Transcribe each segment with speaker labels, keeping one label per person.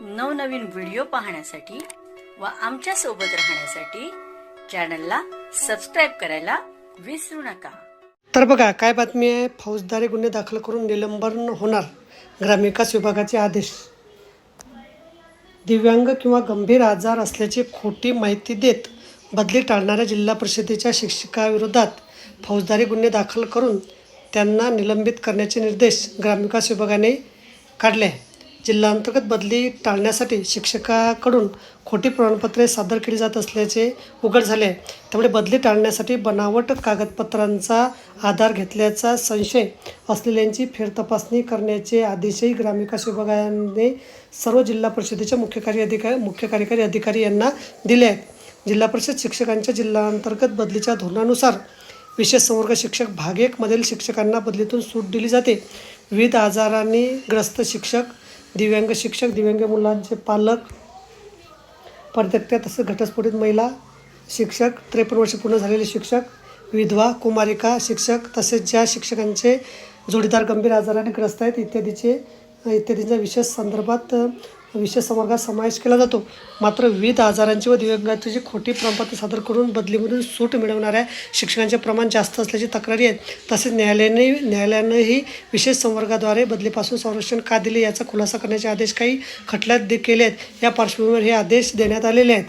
Speaker 1: नवनवीन व्हिडिओ पाहण्यासाठी व आमच्यासोबत राहण्यासाठी चॅनलला सबस्क्राईब करायला विसरू नका.
Speaker 2: तर बघा काय बातमी आहे? फौजदारी गुन्हे दाखल करून निलंबन होणार ग्रामविकास विभागाचे आदेश. दिव्यांग किंवा गंभीर आजार असल्याची खोटी माहिती देत बदली टाळणाऱ्या जिल्हा परिषदेच्या शिक्षकाविरोधात फौजदारी गुन्हे दाखल करून त्यांना निलंबित करण्याचे निर्देश ग्रामविकास विभागाने काढले आहे जिल्हांतर्गत बदली टाळण्यासाठी शिक्षकाकडून खोटी प्रमाणपत्रे सादर केली जात असल्याचे उघड झाले. आहे त्यामुळे बदली टाळण्यासाठी बनावट कागदपत्रांचा आधार घेतल्याचा संशय असलेल्यांची फेरतपासणी करण्याचे आदेशही ग्रामविकास विभागाने सर्व जिल्हा परिषदेच्या मुख्य कार्य अधिकारी मुख्य कार्यकारी अधिकारी यांना दिले आहेत. जिल्हा परिषद शिक्षकांच्या जिल्हांतर्गत बदलीच्या धोरणानुसार विशेष संवर्ग शिक्षक भाग एकमधील शिक्षकांना बदलीतून सूट दिली जाते. विविध आजारांनी ग्रस्त शिक्षक दिव्यांग शिक्षक दिव्यांग मुलांचे पालक परित्यक्त्या तसेच घटस्फोटित महिला शिक्षक त्रेपन्न वर्ष पूर्ण झालेले शिक्षक विधवा कुमारिका शिक्षक तसेच ज्या शिक्षकांचे जोडीदार गंभीर आजाराने ग्रस्त आहेत इत्यादीचे इत्यादींच्या विशेष संदर्भात विशेष संवर्गात समावेश केला जातो. मात्र विविध आजारांची व दिव्यांगाची खोटी प्रमाणपत्र सादर करून बदलीमधून सूट मिळवणाऱ्या शिक्षकांचे प्रमाण जास्त असल्याची तक्रारी आहेत. तसेच न्यायालयाने न्यायालयानंही विशेष संवर्गाद्वारे बदलीपासून संरक्षण का दिले याचा खुलासा करण्याचे आदेश काही खटल्यात केले आहेत. या पार्श्वभूमीवर हे आदेश देण्यात आलेले आहेत.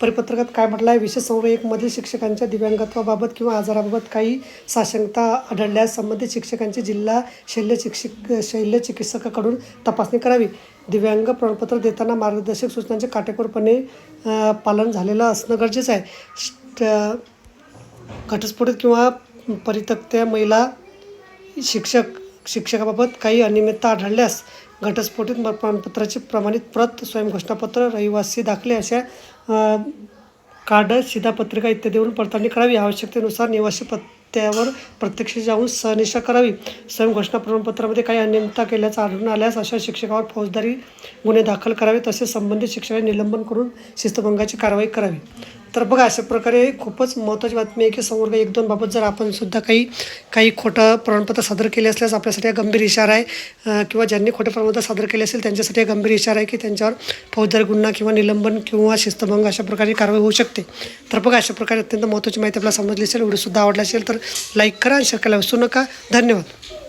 Speaker 2: परिपत्रकात काय म्हटलं आहे विशेष संवर्ग एकमधील शिक्षकांच्या दिव्यांगत्वाबाबत किंवा आजाराबाबत काही साशंकता आढळल्यास संबंधित शिक्षकांची जिल्हा शल्य शिक्षक शल्य चिकित्सकाकडून तपासणी करावी. दिव्यांग प्रमाणपत्र देताना मार्गदर्शक सूचनांचे काटेकोरपणे पालन झालेलं असणं गरजेचं आहे. घटस्फोटित किंवा परितक्त्या महिला शिक्षक शिक्षकाबाबत काही अनियमितता आढळल्यास घटस्फोटित प्रमाणपत्राची प्रमाणित प्रत स्वयंघोषणापत्र रहिवासी दाखले अशा कार्ड शिधापत्रिका इत्यादीवरून पडताळणी करावी. आवश्यकतेनुसार निवासी पत्त्यावर प्रत्यक्ष जाऊन सहनिशा करावी. स्वयंघोषणा प्रमाणपत्रामध्ये काही अनियमितता केल्याचं आढळून आल्यास अशा शिक्षकावर फौजदारी गुन्हे दाखल करावे. तसेच संबंधित शिक्षकांचे निलंबन करून शिस्तभंगाची कारवाई करावी. तर बघा अशा प्रकारे खूपच महत्त्वाची बातमी आहे की संवर्ग एक दोन बाबत जर आपण सुद्धा काही काही खोटं प्रमाणपत्र सादर केले असल्यास आपल्यासाठी गंभीर इशारा आहे. किंवा ज्यांनी खोटं प्रमाणपत्र सादर केले असेल त्यांच्यासाठी गंभीर इशारा आहे की त्यांच्यावर फौजदारी गुन्हा किंवा निलंबन किंवा शिस्तभंग अशा प्रकारे कारवाई होऊ शकते. तर बघा अशा प्रकारे अत्यंत महत्त्वाची माहिती आपल्याला समजली असेल व्हिडिओसुद्धा आवडला असेल तर लाईक करा आणि शेअर करायला विसरू नका. धन्यवाद.